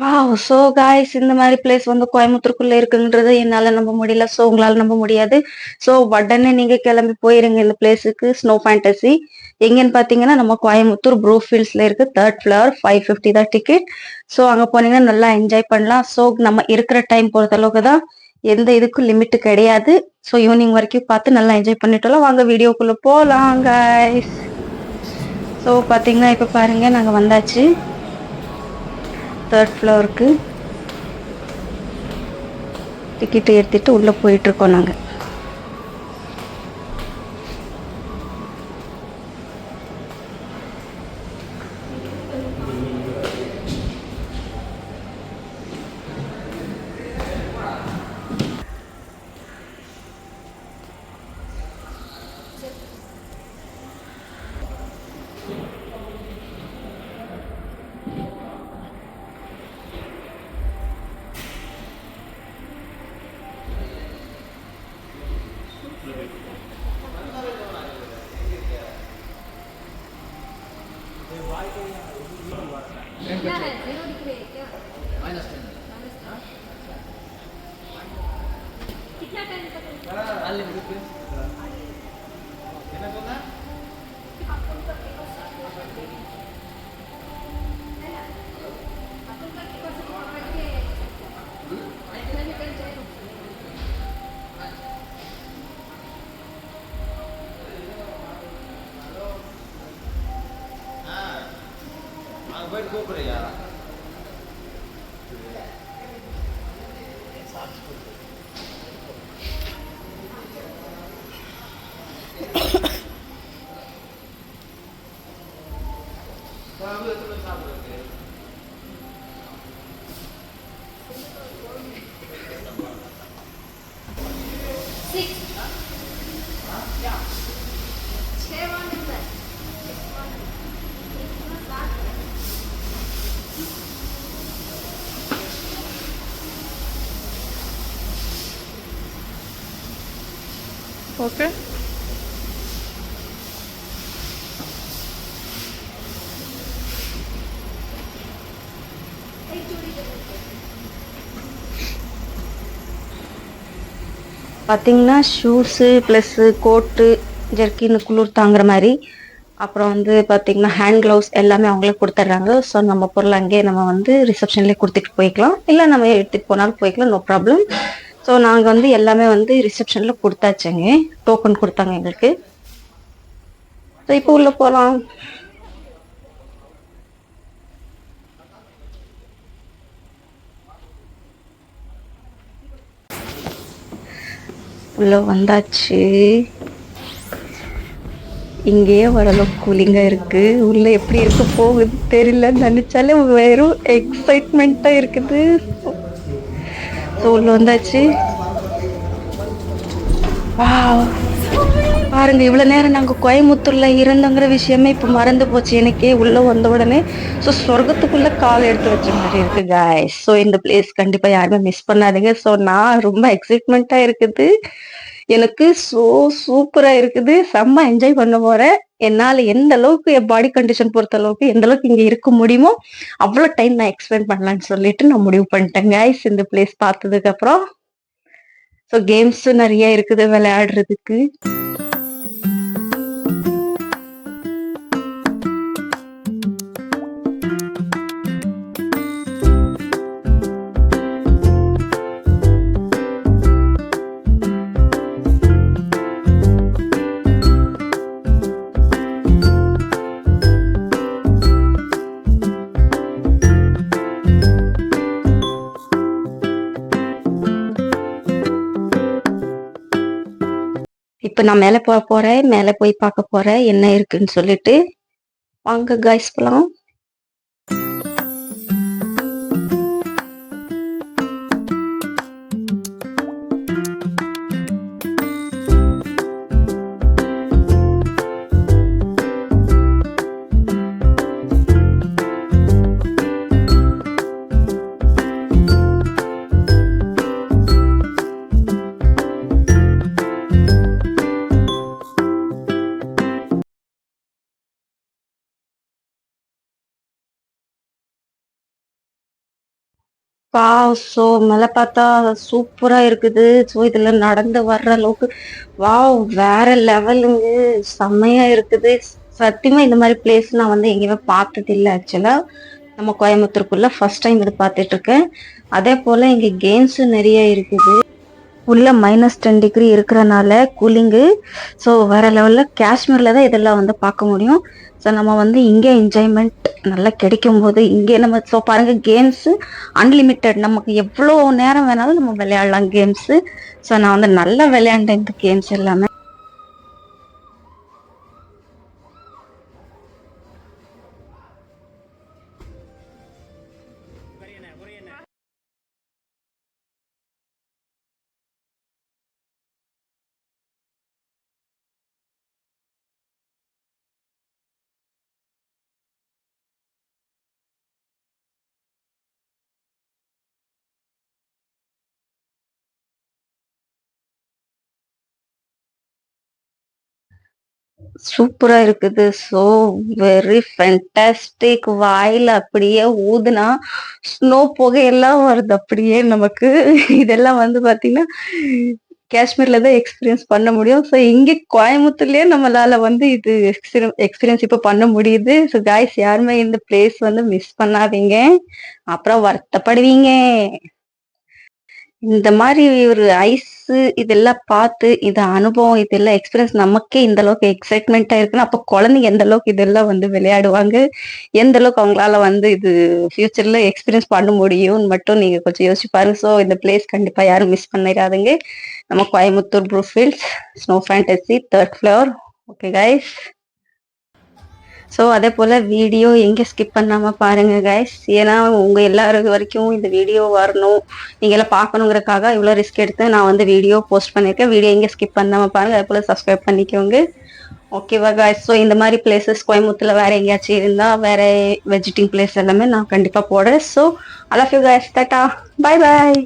Wow! So guys இந்த மாதிரி place வந்து கோயம்புத்தூருக்குள்ள இருக்குன்றது என்னால நம்ப முடியல. ஸோ உங்களால நம்ப முடியாது. ஸோ உடனே நீங்க கிளம்பி போயிருங்க இந்த பிளேஸுக்கு. ஸ்னோ ஃபேண்டசி எங்கன்னு பார்த்தீங்கன்னா, நம்ம கோயம்புத்தூர் ப்ரூ ஃபீல்ட்ஸ்ல தேர்ட் 3 ஃப்ளோர் 550 தான் டிக்கெட். ஸோ அங்க போனீங்கன்னா நல்லா என்ஜாய் பண்ணலாம். ஸோ நம்ம இருக்கிற டைம் பொறுத்த அளவுக்கு தான். எந்த இதுக்கும் லிமிட் கிடையாது. ஸோ ஈவினிங் வரைக்கும் பார்த்து நல்லா என்ஜாய் பண்ணிட்டோம். வாங்க வீடியோக்குள்ள போலாம் காய்ஸ். ஸோ பார்த்தீங்கன்னா, இப்ப பாருங்க நாங்க வந்தாச்சு. தேர்ட் ஃப்ளோருக்கு. டிக்கெட்டு எடுத்துகிட்டு உள்ளே போயிட்டுருக்கோம் நாங்கள் क्या है ज़ीरो डिग्री है क्या माइनस टेन कितना टाइम तक अनलिमिटेड Buen coprogracia. ஓகே பார்த்திங்கன்னா ஷூஸு ப்ளஸ்ஸு கோட்டு ஜெர்கின் குளிர் தாங்குற மாதிரி. அப்புறம் வந்து பார்த்தீங்கன்னா ஹேண்ட் க்ளவுஸ் எல்லாமே அவங்களே கொடுத்துட்றாங்க. ஸோ நம்ம பொருள் அங்கேயே நம்ம வந்து ரிசப்ஷன்லேயே கொடுத்துட்டு போய்க்கலாம். இல்லை நம்ம எடுத்துகிட்டு போனாலும் போய்க்கலாம். நோ ப்ராப்ளம் ஸோ நாங்கள் வந்து எல்லாமே வந்து ரிசப்ஷனில் கொடுத்தாச்சுங்க. டோக்கன் கொடுத்தாங்க எங்களுக்கு. ஸோ இப்போ உள்ளே போகலாம் உள்ள வந்தாச்சு. இங்கேயே ஓரளவுக்கு கூலிங்கா இருக்கு. உள்ள எப்படி இருக்க போகுது தெரியல. நினைச்சாலே வெறும் எக்ஸைட்மெண்ட்டாக இருக்குது. ஸோ வந்தாச்சு. வாவ் பாருங்க இவ்வளோ நேரம் நாங்கள் கோயம்புத்தூரில் இருந்தோங்கிற விஷயமே இப்போ மறந்து போச்சு. எனக்கே உள்ளே வந்த உடனே ஸோ சொர்க்கத்துக்குள்ள கால் எடுத்து வச்ச மாதிரி இருக்கு காய்ஸ் ஸோ இந்த பிளேஸ் கண்டிப்பாக யாருமே மிஸ் பண்ணாதீங்க. ஸோ நான் ரொம்ப எக்ஸைட்மெண்ட்டாக இருக்குது. எனக்கு ஸோ சூப்பராக இருக்குது. செம்ம என்ஜாய் பண்ண போகிறேன் என்னால எந்த அளவுக்கு என் பாடி கண்டிஷன் பொறுத்த அளவுக்கு எந்த அளவுக்கு இங்க இருக்க முடியுமோ அவ்வளோ டைம் நான் எக்ஸ்பெண்ட் பண்ணலான்னு சொல்லிட்டு நான் முடிவு பண்ணிட்டேன் கைஸ் இந்த பிளேஸ் பார்த்ததுக்கு அப்புறம். ஸோ கேம்ஸும் நிறைய இருக்குது விளையாடுறதுக்கு. இப்ப நான் மேலே போக போறேன் மேலே போய் பார்க்க போறேன் என்ன இருக்குன்னு சொல்லிட்டு வாங்க காய்ஸ் போலாம். பா ஸோ மேலே பார்த்தா சூப்பராக இருக்குது. ஸோ இதில் நடந்து வர்ற அளவுக்கு வாவ் வேற லெவலுங்க. செம்மையாக இருக்குது. சத்தியமாக இந்த மாதிரி பிளேஸ் நான் வந்து எங்கேயுமே பார்த்தது இல்லை நம்ம கோயம்புத்தூருக்குள்ளே ஃபர்ஸ்ட் டைம் இது பார்த்துட்டு இருக்கேன் அதே போல் இங்கே கேம்ஸும் நிறைய இருக்குது. உள்ள மைனஸ் டென் டிகிரி இருக்கிறனால கூலிங்கு ஸோ வேற லெவலில் காஷ்மீரில் தான் இதெல்லாம் வந்து பார்க்க முடியும். ஸோ நம்ம வந்து இங்கே என்ஜாய்மெண்ட் நல்லா கிடைக்கும் போது இங்கே நம்ம ஸோ பாருங்க கேம்ஸு அன்லிமிட்டெட் நமக்கு எவ்வளோ நேரம் வேணாலும் நம்ம விளையாடலாம் கேம்ஸு ஸோ நான் வந்து நல்லா விளையாண்டேன் இந்த கேம்ஸ் எல்லாமே. சூப்பரா இருக்குது. ஸோ வெரி ஃபென்டாஸ்டிக் வாயில அப்படியே ஊதுனா ஸ்னோ புகையெல்லாம் வருது அப்படியே நமக்கு. இதெல்லாம் வந்து பாத்தீங்கன்னா காஷ்மீர்ல தான் எக்ஸ்பீரியன்ஸ் பண்ண முடியும். ஸோ இங்கே கோயம்புத்தூர்லயே நம்மளால வந்து இது எக்ஸ்பீரியன்ஸ் இப்போ பண்ண முடியுது. ஸோ காய்ஸ் யாருமே இந்த பிளேஸ் வந்து மிஸ் பண்ணாதீங்க. அப்புறம் வருத்தப்படுவீங்க. இந்த மாதிரி ஒரு ஐஸு இதெல்லாம் பார்த்து இது அனுபவம் இதெல்லாம் எக்ஸ்பீரியன்ஸ் நமக்கே இந்த அளவுக்கு எக்ஸைட்மெண்ட்டாக இருக்குன்னா அப்போ குழந்தைங்க எந்த அளவுக்கு இதெல்லாம் வந்து விளையாடுவாங்க? எந்த அளவுக்கு அவங்களால வந்து இது ஃபியூச்சர்ல எக்ஸ்பீரியன்ஸ் பண்ண முடியும்னு மட்டும் நீங்கள் கொஞ்சம் யோசிச்சு பாருங்க. ஸோ இந்த பிளேஸ் கண்டிப்பாக யாரும் மிஸ் பண்ணிடாதீங்க. நம்ம Coimbatore Brookefields snow fantasy third floor okay guys so அதே போல் வீடியோ எங்கே ஸ்கிப் பண்ணாமல் பாருங்கள் கைஸ் ஏன்னா உங்கள் எல்லாரும் வரைக்கும் இந்த வீடியோ வரணும். நீங்கள் எல்லாம் பார்க்கணுங்கிறக்காக இவ்வளோ ரிஸ்க் எடுத்து நான் வந்து வீடியோ போஸ்ட் பண்ணியிருக்கேன் வீடியோ எங்கே ஸ்கிப் பண்ணாமல் பாருங்கள் அதே போல் சப்ஸ்கிரைப் பண்ணிக்கோங்க. ஓகேவா கைஸ் ஸோ இந்த மாதிரி பிளேசஸ் கோயம்புத்தூரில் வேறு எங்கேயாச்சும் இருந்தால் வேறு வெஜிட்டிங் பிளேஸ் எல்லாமே நான் கண்டிப்பாக போடுறேன். ஸோ ஐ யூ கைஸ் தட்டா பை பாய்